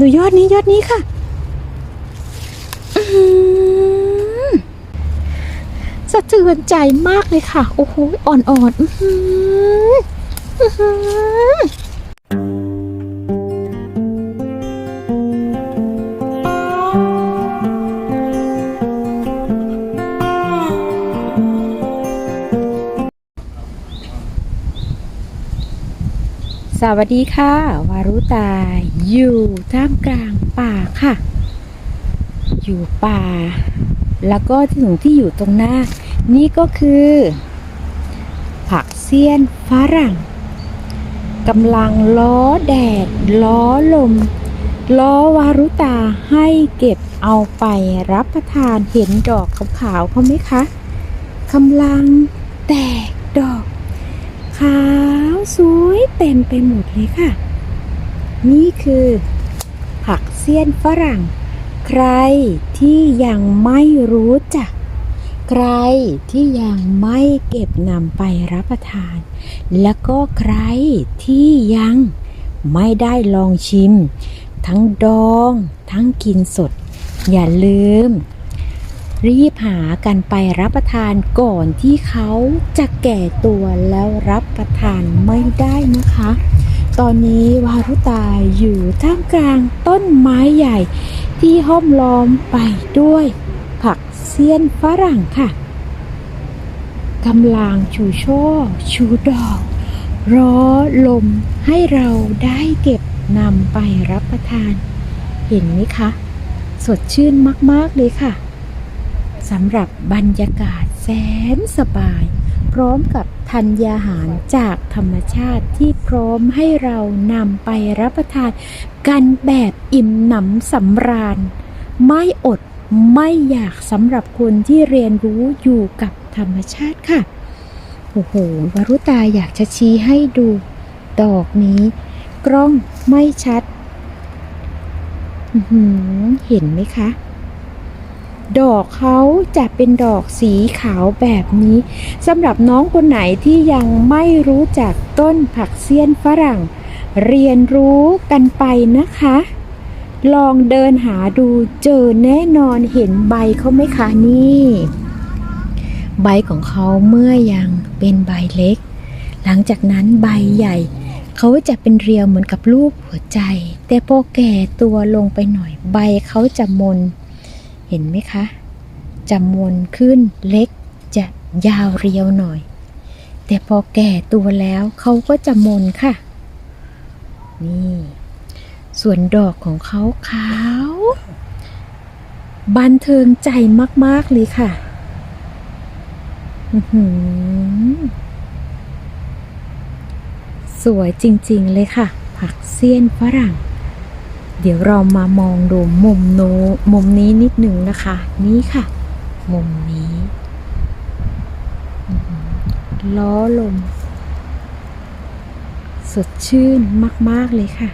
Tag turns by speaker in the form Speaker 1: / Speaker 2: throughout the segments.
Speaker 1: ดูยอดนี้ยอดนี้ค่ะอือหือสะเทือนใจมากเลยค่ะ โอ้โห อ่อนๆ สวัสดีค่ะ วารุตาอยู่ท่ามกลางป่าค่ะ อยู่ป่า แล้วก็ถึงที่อยู่ตรงหน้า นี่ก็คือ ผักเสี้ยนฝรั่งกำลังล้อแดด ล้อลม ล้อวารุตาให้เก็บเอาไปรับประทานเห็นดอกขาวๆเขาไหมคะกำลังแตกดอก ขาวสวยเต็มไปหมดเลยค่ะ นี่คือ ผักเสี้ยนฝรั่ง ใครที่ยังไม่รู้จัก ใครที่ยังไม่เก็บนำไปรับประทาน แล้วก็ใครที่ยังไม่ได้ลองชิม ทั้งดอง ทั้งกินสด อย่าลืม รีบหากันไปรับประทานก่อนที่เขาจะแก่ตัวแล้วรับประทานไม่ได้นะคะ ตอนนี้วารุตาอยู่ท่ามกลางต้นไม้ใหญ่ที่ห้อมล้อมไปด้วย ผักเสี้ยนฝรั่งค่ะกำลังชูช่อชูดอกรอลมให้เราได้เก็บนำไปรับประทาน เห็นไหมคะ สดชื่นมาก ๆ เลยค่ะ สำหรับบรรยากาศแสนสบาย พร้อมกับธัญญาหารจากธรรมชาติที่พร้อมให้เรานำไปรับประทานกันแบบอิ่มหนำสำราญ ไม่อดไม่อยากสำหรับคนที่เรียนรู้อยู่กับธรรมชาติค่ะ โอ้โห วรุตาอยากจะชี้ให้ดูดอกนี้ กล้องไม่ชัด เห็นไหมคะ ดอกเขาจะเป็นดอกสีขาวแบบนี้สำหรับน้องคนไหนที่ยังไม่รู้จักต้นผักเสี้ยนฝรั่ง เรียนรู้กันไปนะคะ ลองเดินหาดูเจอแน่นอนเห็นใบเขาไหมคะนี่ ใบของเขาเมื่อยังเป็นใบเล็ก หลังจากนั้นใบใหญ่เขาจะเป็นเรียวเหมือนกับรูปหัวใจ แต่พอแก่ตัวลงไปหน่อยใบเขาจะมน เห็นไหมคะ จะมวนขึ้นเล็กจะยาวเรียวหน่อย แต่พอแก่ตัวแล้วเขาก็จะมนค่ะ นี่ ส่วนดอกของเขาขาว บันเทิงใจมาก ๆ เลยค่ะหือสวยจริง ๆ เลยค่ะ ผักเสี้ยนฝรั่ง เดี๋ยวเรามามองดูมุมโนมุมนี้นิดหนึ่งนะคะ นี้ค่ะ มุมนี้ล้อลม สดชื่นมาก ๆ เลยค่ะ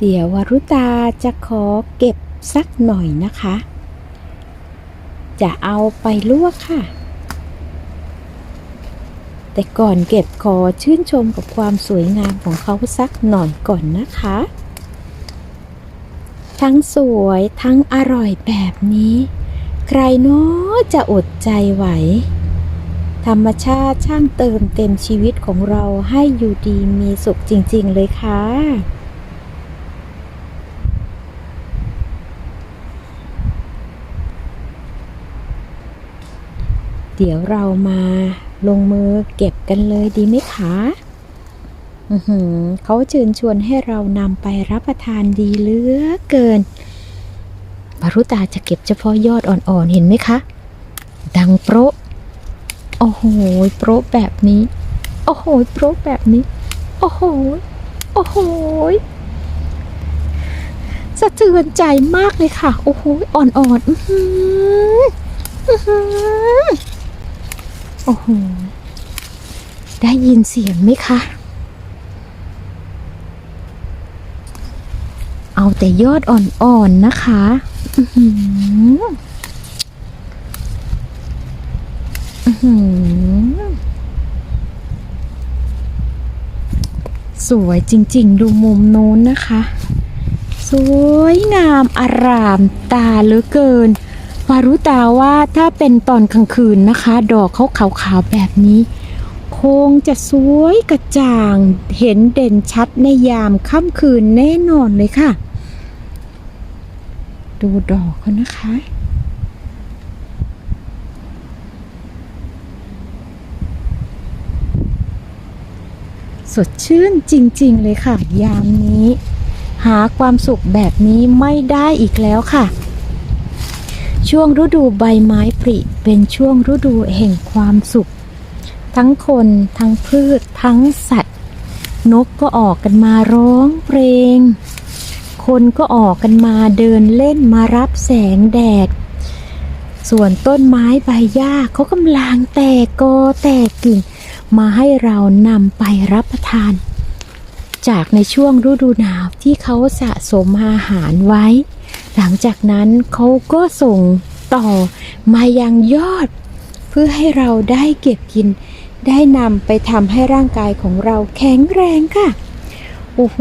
Speaker 1: เดี๋ยววรุตาจะขอเก็บสักหน่อยนะคะ จะเอาไปลวกค่ะ แต่ก่อนเก็บขอชื่นชมกับความสวยงามของเขาสักหน่อยก่อนนะคะ ทั้งสวยทั้งอร่อยแบบนี้ ใครเนาะจะอดใจไหว ธรรมชาติช่างเติมเต็มชีวิตของเราให้อยู่ดีมีสุขจริง ๆ เลยค่ะ เดี๋ยวเรามาลงมือเก็บกันเลยดีไหมคะ อือหือเขาเชิญชวนให้เรานำไปรับประทานดีเหลือเกินบารุตาจะเก็บเฉพาะยอดอ่อนๆ เห็นไหมคะ ดังโปรโอ้โห โปรแบบนี้ โอ้โห โปรแบบนี้ โอ้โห โอ้โหสะเทือนใจมากเลยค่ะ โอ้โห อ่อนๆ อือหืออือหือ โอ้โห ได้ยินเสียงไหมคะ เอาแต่ยอดอ่อนๆนะคะอื้อหืออื้อหือสวยจริงๆ ดูมุมโน้นนะคะ สวยงามอารามตาเหลือเกิน วารุตาว่าถ้าเป็นตอนกลางคืนนะคะ ดอกเขาขาวๆแบบนี้ คงจะสวยกระจ่าง เห็นเด่นชัดในยามค่ำคืนแน่นอนเลยค่ะ ดูดอกเขานะคะสดชื่นจริงๆเลยค่ะ ยามนี้ หาความสุขแบบนี้ไม่ได้อีกแล้วค่ะ ช่วงฤดูใบไม้ผลิเป็นช่วงฤดูแห่งความสุข ทั้งคนทั้งพืชทั้งสัตว์ นกก็ออกกันมาร้องเพลง คนก็ออกกันมาเดินเล่นมารับแสงแดด ส่วนต้นไม้ใบหญ้าเขากำลังแตกกอแตกกิ่ง มาให้เรานำไปรับประทาน จากในช่วงฤดูหนาวที่เขาสะสมอาหารไว้ หลังจากนั้นเขาก็ส่งต่อมายังยอด เพื่อให้เราได้เก็บกิน ได้นำไปทำให้ร่างกายของเราแข็งแรงค่ะ โอ้โห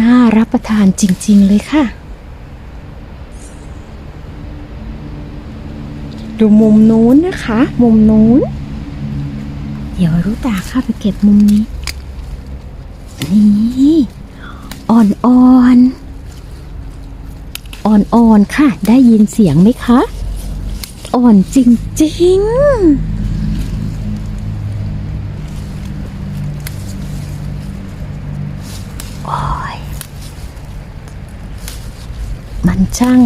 Speaker 1: น่ารับประทานจริง ๆ เลยค่ะ ดูมุมนู้นนะคะ มุมนู้น เดี๋ยวรู้ตาข้าไปเก็บมุมนี้ อ่อนอ่อน อ่อนๆค่ะ ได้ยินเสียงไหมคะ อ่อนจริงๆโอ้ยมันช่าง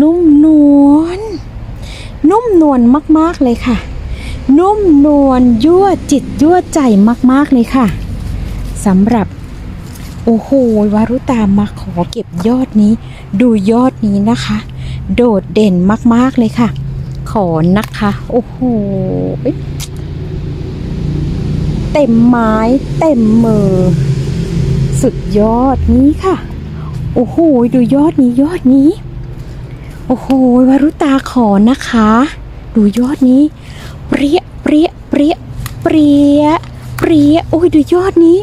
Speaker 1: นุ่มนวลนุ่มนวลมาก ๆ เลยค่ะ นุ่มนวลยั่วจิตยั่วใจมาก ๆ เลยค่ะสำหรับ โอ้โหวารุตามาขอเก็บยอดนี้ ดูยอดนี้นะคะ โดดเด่นมากๆเลยค่ะ ขอนะคะ โอ้โหเต็มไม้เต็มมือ สุดยอดนี้ค่ะ โอ้โหดูยอดนี้ยอดนี้ โอ้โหวารุตาขอนะคะ ดูยอดนี้ เปรี้ยเปรี้ยเปรี้ยเปรี้ยเปรี้ยโอ้ยดูยอดนี้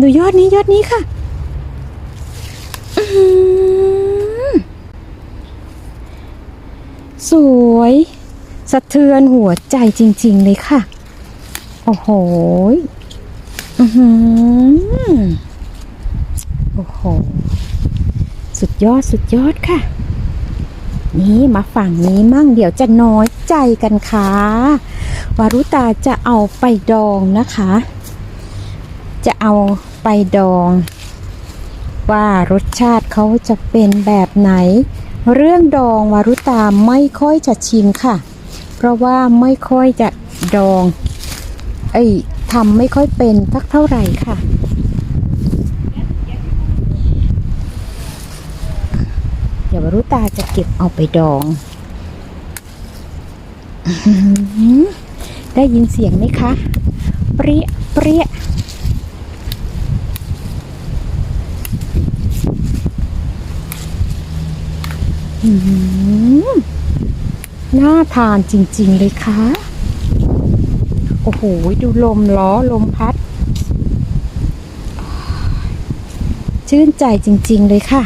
Speaker 1: ดูยอดนี้ยอดนี้ค่ะสวย สะเทือนหัวใจจริง ๆ เลยค่ะ โอ้โหอือหือโอ้โห สุดยอดสุดยอดค่ะ นี่มาฝั่งนี้มั่งเดี๋ยวจะน้อยใจกันค่ะ วารุตาจะเอาไปดองนะคะ จะเอาไปดอง ว่ารสชาติเขาจะเป็นแบบไหน เรื่องดองวารุตาไม่ค่อยจะชินค่ะ เพราะว่าไม่ค่อยจะดองเอ้ทำไม่ค่อยเป็นสักเท่าไหร่ค่ะเดี๋ยววารุตาจะเก็บเอาไปดองได้ยินเสียงไหมคะ เปรี้ยเปรี้ยอื้อหือ น่าทานจริง ๆ เลยค่ะ โอ้โห ดูลมล้อลมพัด ชื่นใจจริง ๆ เลยค่ะ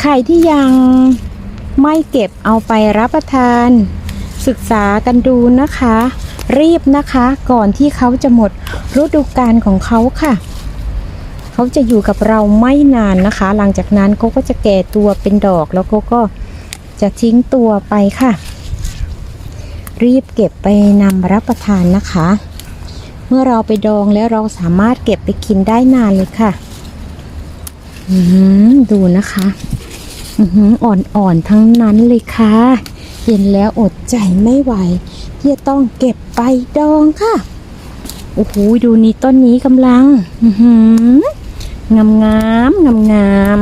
Speaker 1: ใครที่ยังไม่เก็บเอาไปรับประทาน ศึกษากันดูนะคะ รีบนะคะก่อนที่เขาจะหมดฤดูกาลของเขาค่ะ เขาจะอยู่กับเราไม่นานนะคะ หลังจากนั้นเขาก็จะแก่ตัวเป็นดอกแล้วเขาก็จะทิ้งตัวไปค่ะ รีบเก็บไปนำรับประทานนะคะ เมื่อเราไปดองแล้วเราสามารถเก็บไปกินได้นานเลยค่ะอืดูนะคะออ่อนๆ ทั้งนั้นเลยค่ะ เห็นแล้วอดใจไม่ไหวที่จะต้องเก็บไปดองค่ะ โอ้โหดูนี่ต้นนี้กำลังงามงามงามงาม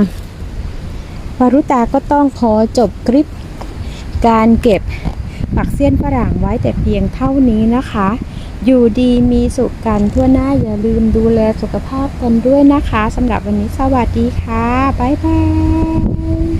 Speaker 1: ๆวารุตาก็ต้องขอจบคลิป การเก็บผักเสี้ยนฝรั่งไว้แต่เพียงเท่านี้นะคะ อยู่ดีมีสุขกันทั่วหน้าอย่าลืมดูแลสุขภาพกันด้วยนะคะสำหรับวันนี้สวัสดีค่ะ บ๊ายบาย